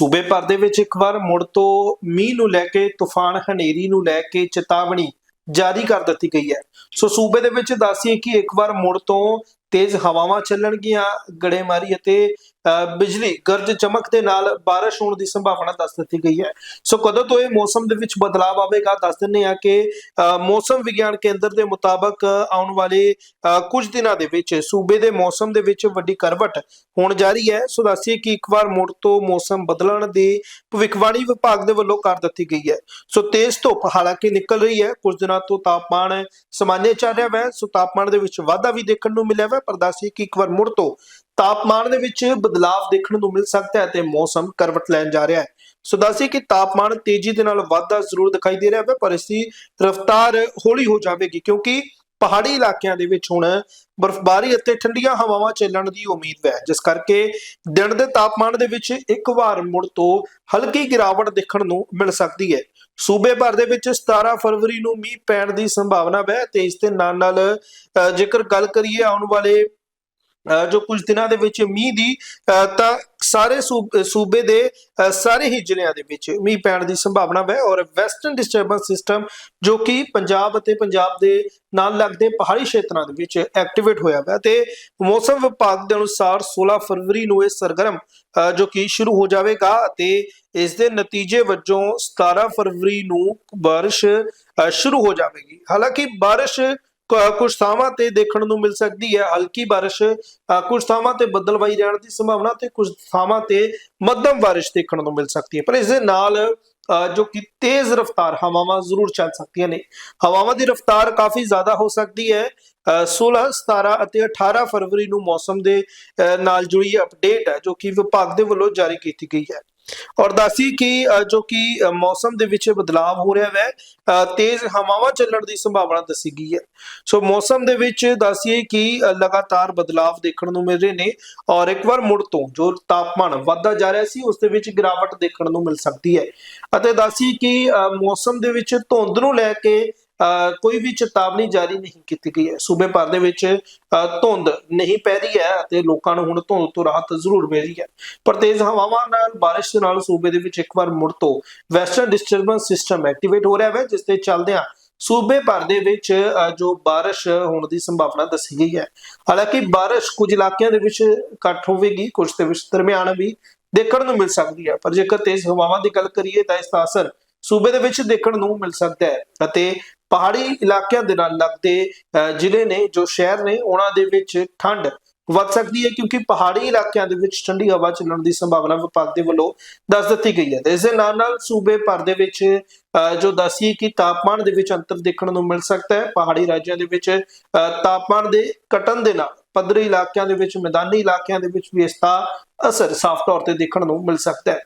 ਸੂਬੇ ਭਰ ਦੇ ਵਿੱਚ ਇੱਕ ਵਾਰ ਮੁੜ ਤੋਂ ਮੀਂਹ ਨੂੰ ਲੈ ਕੇ ਤੂਫਾਨ, ਹਨੇਰੀ ਨੂੰ ਲੈ ਕੇ ਚੇਤਾਵਨੀ ਜਾਰੀ ਕਰ ਦਿੱਤੀ ਗਈ ਹੈ। ਸੋ ਸੂਬੇ ਦੇ ਵਿੱਚ ਦੱਸੀਏ ਕਿ ਇੱਕ ਵਾਰ ਮੁੜ ਤੋਂ ਤੇਜ਼ ਹਵਾਵਾਂ ਚੱਲਣਗੀਆਂ, ਗੜੇਮਾਰੀ ਅਤੇ ਬਿਜਲੀ ਗਰਜ ਚਮਕ ਦੇ ਨਾਲ بارش ਹੋਣ ਦੀ ਸੰਭਾਵਨਾ ਦੱਸ ਦਿੱਤੀ ਗਈ ਹੈ ਸੋ ਕਦੋਂ ਤੋਂ ਇਹ ਮੌਸਮ ਦੇ ਵਿੱਚ ਬਦਲਾਅ ਆਵੇਗਾ ਦੱਸ ਦਿੰਨੇ ਆ ਕਿ ਅ, ਮੌਸਮ ਵਿਗਿਆਨ ਕੇਂਦਰ ਦੇ ਮੁਤਾਬਕ ਆਉਣ ਵਾਲੇ ਅ, ਕੁਝ ਦਿਨਾਂ ਦੇ ਵਿੱਚ ਸੂਬੇ ਦੇ ਮੌਸਮ ਦੇ ਵਿੱਚ ਵੱਡੀ ਕਰਵਟ ਹੋਣ ਜਾ ਰਹੀ ਹੈ ਸੋ ਦੱਸੀਏ ਕਿ ਇੱਕ ਵਾਰ ਮੁੜ ਤੋਂ ਮੌਸਮ ਬਦਲਣ ਦੀ ਭਵਿੱਖਬਾਣੀ ਵਿਭਾਗ ਦੇ ਵੱਲੋਂ ਕਰ ਦਿੱਤੀ ਗਈ ਹੈ ਸੋ ਤੇਜ਼ ਧੁੱਪ ਹਾਲਾਂਕਿ ਨਿਕਲ ਰਹੀ ਹੈ ਕੁਝ ਦਿਨਾਂ ਤੋਂ ਤਾਪਮਾਨ ਸਮਾਨਯ ਚੱਲ ਰਿਹਾ ਹੈ ਸੋ ਤਾਪਮਾਨ ਦੇ ਵਿੱਚ ਵਾਧਾ ਵੀ ਦੇਖਣ ਨੂੰ ਮਿਲਿਆ ਹੈ ਪਰ ਦੱਸੀਏ ਕਿ ਇੱਕ ਵਾਰ ਮੁੜ ਤੋਂ ਤਾਪਮਾਨ ਦੇ ਵਿੱਚ ਬਦਲਾਅ ਦੇਖਣ ਨੂੰ ਮਿਲ ਸਕਦਾ ਹੈ ਤੇ ਮੌਸਮ ਕਰਵਟ ਲੈਣ ਜਾ ਰਿਹਾ ਹੈ। ਸੋ ਦੱਸੀਏ ਕਿ ਤਾਪਮਾਨ ਤੇਜ਼ੀ ਦੇ ਨਾਲ ਵਾਧਾ ਜ਼ਰੂਰ ਦਿਖਾਈ ਦੇ ਰਿਹਾ ਹੈ ਪਰ ਇਸ ਦੀ ਰਫ਼ਤਾਰ ਹੌਲੀ ਹੋ ਜਾਵੇਗੀ ਕਿਉਂਕਿ ਪਹਾੜੀ ਇਲਾਕਿਆਂ ਦੇ ਵਿੱਚ ਹੁਣ ਬਰਫ਼ਬਾਰੀ ਅਤੇ ਠੰਡੀਆਂ ਹਵਾਵਾਂ ਚੱਲਣ ਦੀ ਉਮੀਦ ਹੈ। ਜਿਸ ਕਰਕੇ ਦਿਨ ਦੇ ਤਾਪਮਾਨ ਦੇ ਵਿੱਚ ਇੱਕ ਵਾਰ ਮੁੜ ਤੋਂ ਹਲਕੀ ਗਿਰਾਵਟ ਦੇਖਣ ਨੂੰ ਮਿਲ ਸਕਦੀ ਹੈ। ਸੂਬੇ ਭਰ ਦੇ ਵਿੱਚ 17 ਫਰਵਰੀ ਨੂੰ ਮੀਂਹ ਪੈਣ ਦੀ ਸੰਭਾਵਨਾ ਹੈ ਤੇ ਇਸ ਦੇ ਨਾਲ ਨਾਲ ਜੇਕਰ ਗੱਲ ਕਰੀਏ ਆਉਣ ਵਾਲੇ ਜੋ ਕੁਝ ਦਿਨਾਂ ਦੇ ਵਿੱਚ ਮੀਂਹ ਦੀ ਤਾਂ ਸਾਰੇ ਸੂਬ- ਸੂਬੇ ਦੇ ਸਾਰੇ ਹੀ ਜ਼ਿਲ੍ਹਿਆਂ ਦੇ ਵਿੱਚ ਮੀਂਹ ਪੈਣ ਦੀ ਸੰਭਾਵਨਾ ਹੈ ਔਰ ਵੈਸਟਰਨ ਡਿਸਟਰਬੈਂਸ ਸਿਸਟਮ ਜੋ ਕਿ ਪੰਜਾਬ ਅਤੇ ਪੰਜਾਬ ਦੇ ਨਾਲ ਲੱਗਦੇ ਪਹਾੜੀ ਖੇਤਰਾਂ ਦੇ ਵਿੱਚ ਐਕਟੀਵੇਟ ਹੋਇਆ ਹੈ ਤੇ ਮੌਸਮ ਵਿਭਾਗ ਦੇ ਅਨੁਸਾਰ 16 ਫਰਵਰੀ ਨੂੰ ਇਹ ਸਰਗਰਮ ਜੋ ਕਿ ਸ਼ੁਰੂ ਹੋ ਜਾਵੇਗਾ ਅਤੇ ਇਸ ਦੇ ਨਤੀਜੇ ਵਜੋਂ 17 ਫਰਵਰੀ ਨੂੰ ਬਾਰਿਸ਼ ਸ਼ੁਰੂ ਹੋ ਜਾਵੇਗੀ। ਹਾਲਾਂਕਿ ਬਾਰਿਸ਼ ਕੁਝ ਥਾਵਾਂ ਤੇ ਦੇਖਣ ਨੂੰ ਮਿਲ ਸਕਦੀ ਹੈ। ਹਲਕੀ ਬਾਰਿਸ਼ ਅ, ਕੁਝ ਥਾਵਾਂ ਤੇ ਬੱਦਲਵਾਈ ਰਹਿਣ ਦੀ ਸੰਭਾਵਨਾ ਤੇ ਕੁਝ ਥਾਵਾਂ ਤੇ ਮੱਧਮ ਬਾਰਿਸ਼ ਦੇਖਣ ਨੂੰ ਮਿਲ ਸਕਦੀ ਹੈ। ਪਰ ਇਸ ਦੇ ਨਾਲ ਅ, ਜੋ ਕਿ ਤੇਜ਼ ਰਫ਼ਤਾਰ ਹਵਾਵਾਂ ਜ਼ਰੂਰ ਚੱਲ ਸਕਦੀਆਂ ਨੇ। ਹਵਾਵਾਂ ਦੀ ਰਫ਼ਤਾਰ ਕਾਫੀ ਜ਼ਿਆਦਾ ਹੋ ਸਕਦੀ ਹੈ। ਅ, 16 17 ਅਤੇ 18 ਫਰਵਰੀ ਨੂੰ ਮੌਸਮ ਦੇ ਅ, ਨਾਲ ਜੁੜੀ ਅਪਡੇਟ ਹੈ ਜੋ ਕਿ ਵਿਭਾਗ ਦੇ ਵੱਲੋਂ ਜਾਰੀ ਕੀਤੀ ਗਈ ਹੈ। ਔਰ ਦੱਸੀ ਕਿ ਜੋ ਕਿ ਮੌਸਮ ਦੇ ਵਿੱਚ ਬਦਲਾਅ ਹੋ ਰਿਹਾ ਹੈ ਤੇਜ਼ ਹਵਾਵਾਂ ਚੱਲਣ ਦੀ ਸੰਭਾਵਨਾ ਦੱਸੀ ਗਈ ਹੈ। ਸੋ ਮੌਸਮ ਦੇ ਵਿੱਚ ਦੱਸੀਏ ਕਿ ਅ, ਲਗਾਤਾਰ ਬਦਲਾਅ ਦੇਖਣ ਨੂੰ ਮਿਲ ਰਹੇ ਨੇ ਔਰ ਇੱਕ ਵਾਰ ਮੁੜ ਤੋਂ ਜੋ ਤਾਪਮਾਨ ਵੱਧਦਾ ਜਾ ਰਿਹਾ ਸੀ ਉਸ ਦੇ ਵਿੱਚ ਗਿਰਾਵਟ ਦੇਖਣ ਨੂੰ ਮਿਲ ਸਕਦੀ ਹੈ। ਅਤੇ ਦੱਸੀ ਕਿ ਅ, ਮੌਸਮ ਦੇ ਵਿੱਚ ਧੁੰਦ ਨੂੰ ਲੈ ਕੇ ਕੋਈ ਵੀ ਚੇਤਾਵਨੀ ਜਾਰੀ ਨਹੀਂ ਕੀਤੀ ਗਈ ਹੈ। ਸੂਬੇ ਭਰ ਦੇ ਵਿੱਚ ਧੁੰਦ ਨਹੀਂ ਪੈ ਰਹੀ ਹੈ ਅਤੇ ਲੋਕਾਂ ਨੂੰ ਹੁਣ ਧੁੰਦ ਤੋਂ ਰਾਹਤ ਜ਼ਰੂਰ ਮਿਲ ਰਹੀ ਹੈ। ਪਰ ਤੇਜ਼ ਹਵਾਵਾਂ ਨਾਲ ਬਾਰਿਸ਼ ਦੇ ਨਾਲ ਸੂਬੇ ਦੇ ਵਿੱਚ ਇੱਕ ਵਾਰ ਮੁੜ ਤੋਂ ਵੈਸਟਰਨ ਡਿਸਟਰਬੈਂਸ ਸਿਸਟਮ ਐਕਟੀਵੇਟ ਹੋ ਰਿਹਾ ਹੈ, ਜਿਸ ਦੇ ਚੱਲਦਿਆਂ ਸੂਬੇ ਭਰ ਦੇ ਵਿੱਚ ਜੋ ਬਾਰਿਸ਼ ਹੋਣ ਦੀ ਸੰਭਾਵਨਾ ਦੱਸੀ ਗਈ ਹੈ। ਹਾਲਾਂਕਿ ਬਾਰਿਸ਼ ਕੁਝ ਇਲਾਕਿਆਂ ਦੇ ਵਿੱਚ ਘੱਟ ਹੋਵੇਗੀ, ਕੁਝ ਦੇ ਵਿੱਚ ਦਰਮਿਆਨ ਵੀ ਦੇਖਣ ਨੂੰ ਮਿਲ ਸਕਦੀ ਹੈ। ਪਰ ਜੇਕਰ ਤੇਜ਼ ਹਵਾਵਾਂ ਦੀ ਗੱਲ ਕਰੀਏ ਤਾਂ ਇਸ ਦਾ ਅਸਰ ਸੂਬੇ ਦੇ ਵਿੱਚ ਦੇਖਣ ਨੂੰ ਮਿਲ ਸਕਦਾ ਹੈ ਅਤੇ ਪਹਾੜੀ ਇਲਾਕਿਆਂ ਦੇ ਨਾਲ ਲੱਗਦੇ ਜ਼ਿਲ੍ਹੇ ਨੇ, ਜੋ ਸ਼ਹਿਰ ਨੇ, ਉਹਨਾਂ ਦੇ ਵਿੱਚ ਠੰਡ ਵੱਧ ਸਕਦੀ ਹੈ ਕਿਉਂਕਿ ਪਹਾੜੀ ਇਲਾਕਿਆਂ ਦੇ ਵਿੱਚ ਠੰਡੀ ਹਵਾ ਚੱਲਣ ਦੀ ਸੰਭਾਵਨਾ ਵਿਭਾਗ ਦੇ ਵੱਲੋਂ ਦੱਸ ਦਿੱਤੀ ਗਈ ਹੈ। ਤੇ ਇਸ ਦੇ ਨਾਲ ਨਾਲ ਸੂਬੇ ਭਰ ਦੇ ਵਿੱਚ ਜੋ ਦੱਸੀਏ ਕਿ ਤਾਪਮਾਨ ਦੇ ਵਿੱਚ ਅੰਤਰ ਦੇਖਣ ਨੂੰ ਮਿਲ ਸਕਦਾ ਹੈ। ਪਹਾੜੀ ਰਾਜਾਂ ਦੇ ਵਿੱਚ ਤਾਪਮਾਨ ਦੇ ਘਟਣ ਦੇ ਨਾਲ ਪੱਧਰੀ ਇਲਾਕਿਆਂ ਦੇ ਵਿੱਚ, ਮੈਦਾਨੀ ਇਲਾਕਿਆਂ ਦੇ ਵਿੱਚ ਵੀ ਇਸ ਦਾ ਅਸਰ ਸਾਫ਼ ਤੌਰ ਤੇ ਦੇਖਣ ਨੂੰ ਮਿਲ ਸਕਦਾ ਹੈ।